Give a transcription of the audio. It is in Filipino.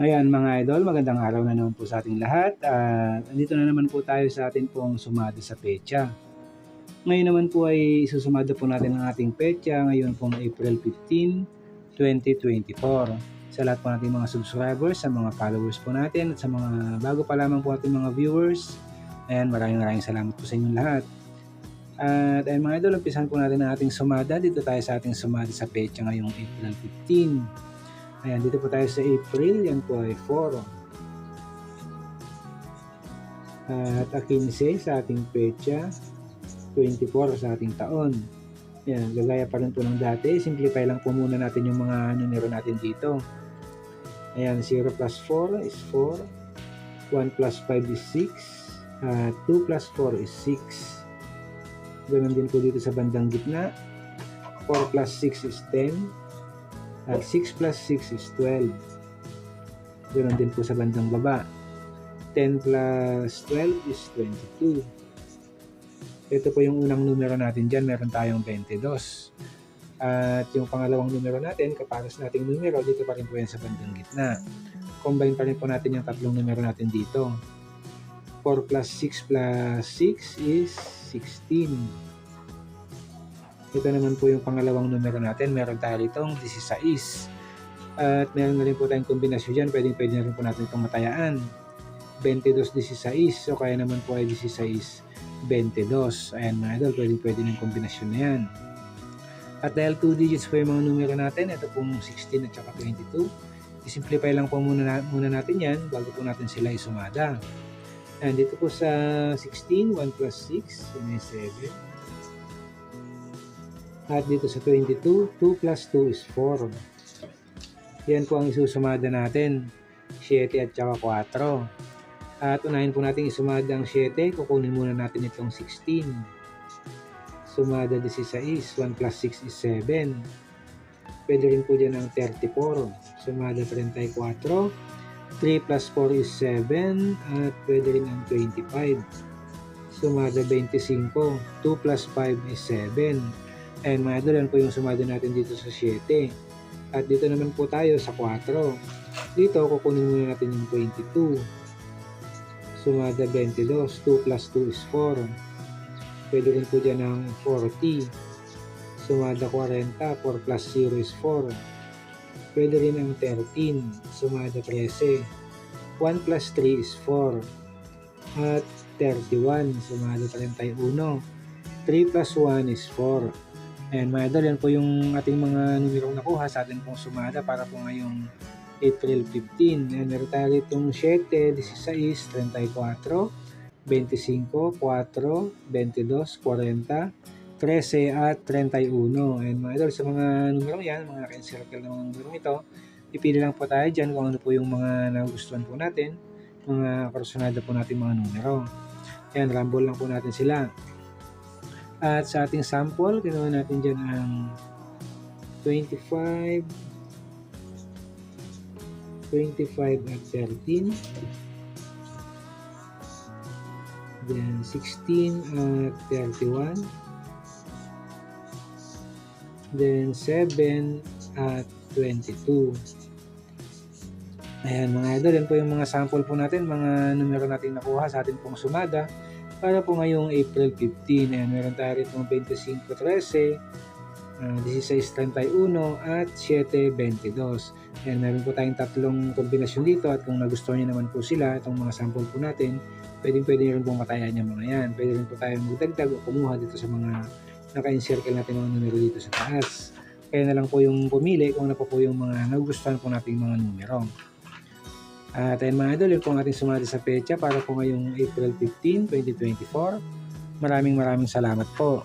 Ayan mga idol, magandang araw na naman po sa ating lahat. At andito na naman po tayo sa atin pong sumada sa pecha. Ngayon naman po ay isusumada po natin ang ating pecha ngayon pong April 15, 2024. Sa lahat po nating mga subscribers, sa mga followers po natin, at sa mga bago pa lamang po ating mga viewers, ayan maraming maraming salamat po sa inyong lahat. At ayun mga idol, umpisan po natin ang ating sumada. Dito tayo sa ating sumada sa pecha ngayong April 15. Ayan, dito po tayo sa April. Yan po ay 4. At a 15 sa ating pecha. 24 sa ating taon. Ayan, gagaya pa rin po ng dati. Simplify lang po muna natin yung mga numero natin dito. Ayan, 0 plus 4 is 4. 1 plus 5 is 6. At 2 plus 4 is 6. Ganun din po dito sa bandang gitna. 4 plus 6 is 10. At 6 plus 6 is 12. Ganoon din po sa bandang baba. 10 plus 12 is 22. Ito po yung unang numero natin dyan. Meron tayong 22. At yung pangalawang numero natin, kapares nating numero, dito pa rin po yan sa bandang gitna. Combine pa rin po natin yung tatlong numero natin dito. 4 plus 6 plus 6 is 16. Ito naman po yung pangalawang numero natin. Meron tayo itong 16. At meron na rin po tayong kombinasyon dyan. Pwede, pwede na rin po natin itong matayaan. 22-16. So kaya naman po ay 16-22. Ayan mga idol, pwede, pwede ng kombinasyon na yan. At dahil 2 digits po yung mga numero natin, ito pong 16 at saka 22. I-simplify lang po muna, na, muna natin yan bago po natin sila isumada. And dito po sa 16, 1 plus 6, may 7. At dito sa 22, 2 plus 2 is 4. Yan po ang isusumada natin. 7 at saka 4. At unahin po natin isumada ang 7. Kukunin muna natin itong 16. Sumada 16. 1 plus 6 is 7. Pwede rin po dyan ang 34. Sumada 34. 3 plus 4 is 7. At pwede rin ang 25. Sumada 25. 2 plus 5 is 7 And mga idol, yan po yung sumada natin dito sa 7. At dito naman po tayo sa 4. Dito, kukunin muna natin yung 22. Sumada 22. 2 plus 2 is 4. Pwede rin po dyan ng 40. Sumada 40. 4 plus 0 is 4. Pwede rin ang 13. Sumada 13. 1 plus 3 is 4. At 31. Sumada 31. 3 plus 1 is 4. Ayan mga idol, yan po yung ating mga numerong nakuha sa ating pong sumada para po ngayong April 15. Ayan, meron tayo itong 7, 16, 34, 25, 4, 22, 40, 13 at 31. Ayan mga idol, sa mga numerong yan, mga naka-encircle ng mga numerong ito, ipili lang po tayo dyan kung ano po yung mga nagustuhan po natin, mga personada po natin mga numero. Ayan, rumble lang po natin sila. At sa ating sample, ginawa natin dyan ang 25, 25 at 13. Then 16 at 31. Then 7 at 22. Ayan mga idol, yan po yung mga sample po natin, mga numero natin nakuha sa ating pong sumada para po ngayong April 15. Ayan, meron tayo rito 25.13, uh, 16.31 at 7.22. Ayan, meron po tayong tatlong kombinasyon dito at kung nagustuhan niyo naman po sila, itong mga sample po natin, pwedeng pwede rin pong matayan yung mga yan. Pwede rin po tayo magdagdag o kumuha dito sa mga naka-encircle natin mga numero dito sa taas. Kaya na lang po yung pumili kung ano pa po yung mga nagustuhan po nating mga numero. At ayun mga idol, yun po ang ating sumali sa pecha para po ngayong April 15, 2024. Maraming maraming salamat po.